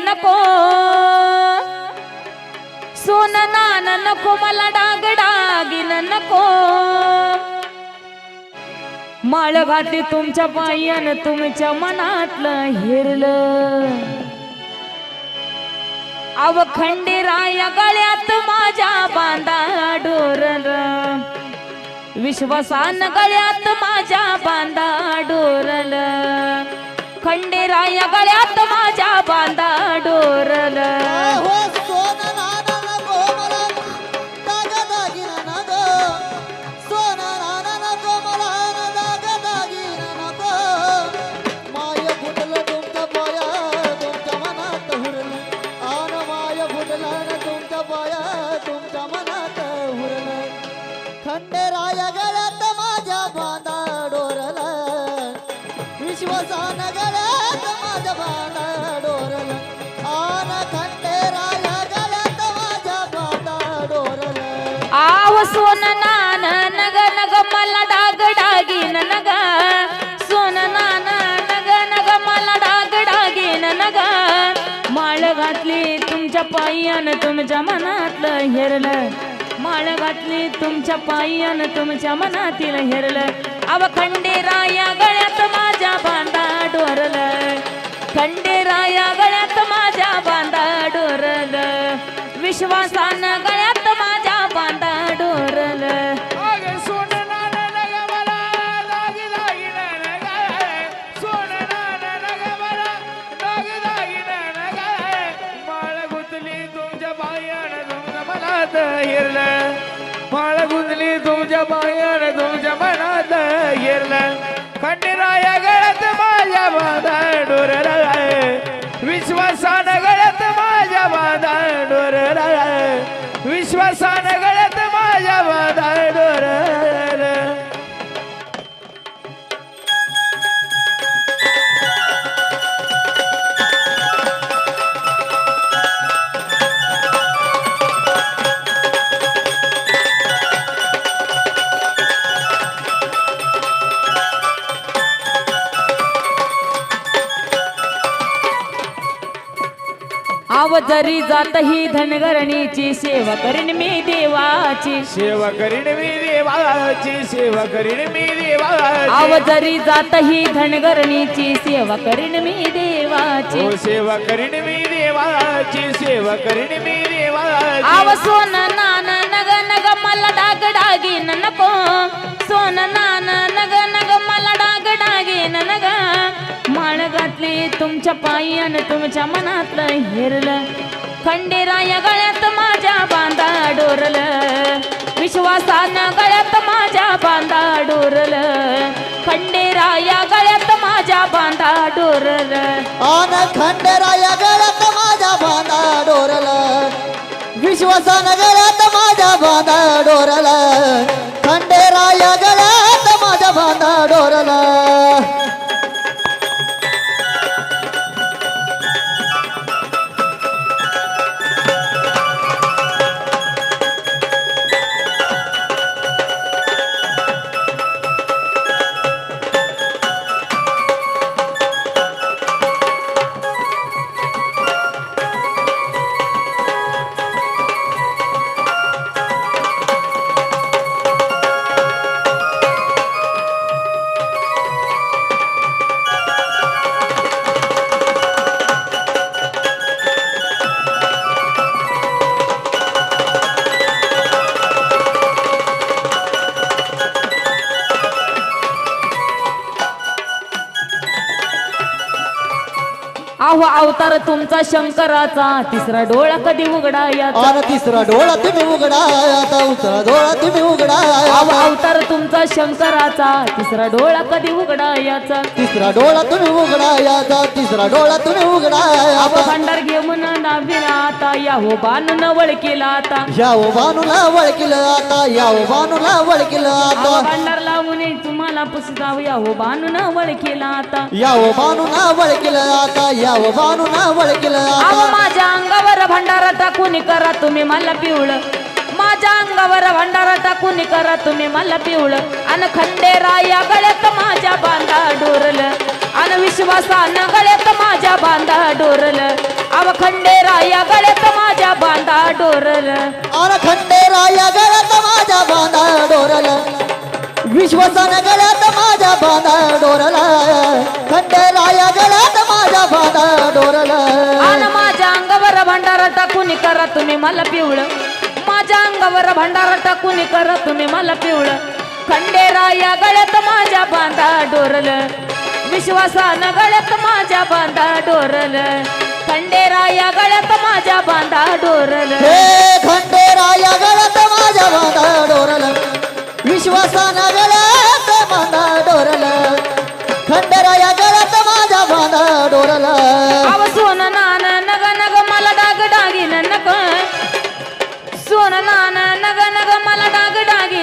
नको. सोन नान नको मला डाग डागिन नको. माळ घातली तुमच्या पायन तुमच्या मनातलं हिरलं. अव खंडेराया गळ्यात माझ्या बांधा डोरल. विश्वासान गळ्यात माझ्या बांधा डोरल. खंडेराया गळ्यात माझ्या बांधा डोरल. विश्वासा नगर डोरला सोन नान नग नग मला डाग डागिन नग. सोन नान नग नग मला डाग डागिन नग. माळ घातली तुमच्या पायन तुमच्या मनातलं हेरलं. माळ घातली तुमच्या पायन तुमच्या मनातील हेरलं. अव खंडेराया गळ्यात माझ्या बांधा डोरलं. खंडेराया गळ्यात माझ्या बांधा डोरलं. विश्वासान माळ गुंतली तुमच्या पायानं, तुमच्या मनात हिरलं. खंडेराया गळ्यात माझ्या बांधा डोरला विश्वासान गळ्यात माझ्या बांधा डोरला विश्वासान आव जरी जात ही धनगरणीची सेवा करीन मी देवाची. सेवा करीन मी देवाची सेवा करीन मी आव देवाची जरी जात ही धनगरणीची सेवा करीन मी देवाची. हो सेवा करीन मी देवाची सेवा करीन मी आव देवाची सोन नान नग नग मला डाग डागिन नको. सोन नान नग नग मला डाग डागिन नग. घातली तुमच्या पायन तुमच्या मनातलं हेरलं. खंडेराया गळ्यात माझ्या बांधा डोरल. विश्वासानं गळ्यात माझ्या बांधा डोरल. खंडेराया गळ्यात माझ्या बांधा डोरल. आन खंडेराया गळ्यात माझ्या बांधा डोरला. विश्वासान गळ्यात माझ्या बांधा डोरलं. खंडेराया गळ्यात माझ्या बांधा डोरला. अहो अवतार तुमचा शंकराचा. तिसरा डोळा कधी उघडा याचा आन तिसरा डोळा तुम्ही उघडा आता उतरा डोळा तुम्ही उघडा अहो अवतार तुमचा शंकराचा. तिसरा डोळा कधी उघडा याचा तिसरा डोळा तुम्ही उघडा याचा तिसरा डोळा तुम्ही उघडा याचा भांडार घेऊन नाविला आता या हो बाणून वळकेला आता. यावो बानूला वळकिलं आता. यावो बानूला वळकिलं अहो आता. भांडार लावून तुम्हाला पुसताव या हो बाणून वळकेला आता. यावो बानूला वळकिलं आता. यावो बानूला वळकिलं अहो माझ्या अंगावर भंडारा टाकून करा तुम्ही मला पिवळ. माझ्या अंगावर भंडारा टाकून करा तुम्ही मला पिवळ. अन खंडेराया गळ्यात माझ्या बांधा डोरल. अन विश्वासानं गळ्यात माझ्या बांधा डोरल. अव खंडेरा या गळ्यात माझ्या बांधा डोरल. आन खंडेराया गळ्यात माझ्या बांधा डोरला. विश्वासान गळ्यात माझ्या बांधा डोरला खंडेराया गळ्यात माझ्या बांधा डोरला आन माझ्या अंगावर भंडारा टाकून करा तुम्ही मला पिवळ. माझ्या अंगावर भंडारा टाकून करा तुम्ही मला पिवळ. खंडेरा या गळ्यात माझ्या बांधा डोरल. विश्वासानं गळ्यात माझ्या बांधा डोरल. खंडेरा या गळ्यात माझ्या बांधा डोरल. खंडेराया गळ्यात माझ्या बांधा डोरला. विश्वासान गळ्यात खंडराया गळ्यात माझा भान डोरला. आव सोन नान नग नग मला डाग डागिन नक. सोन नान नग नग मला डाग डागिन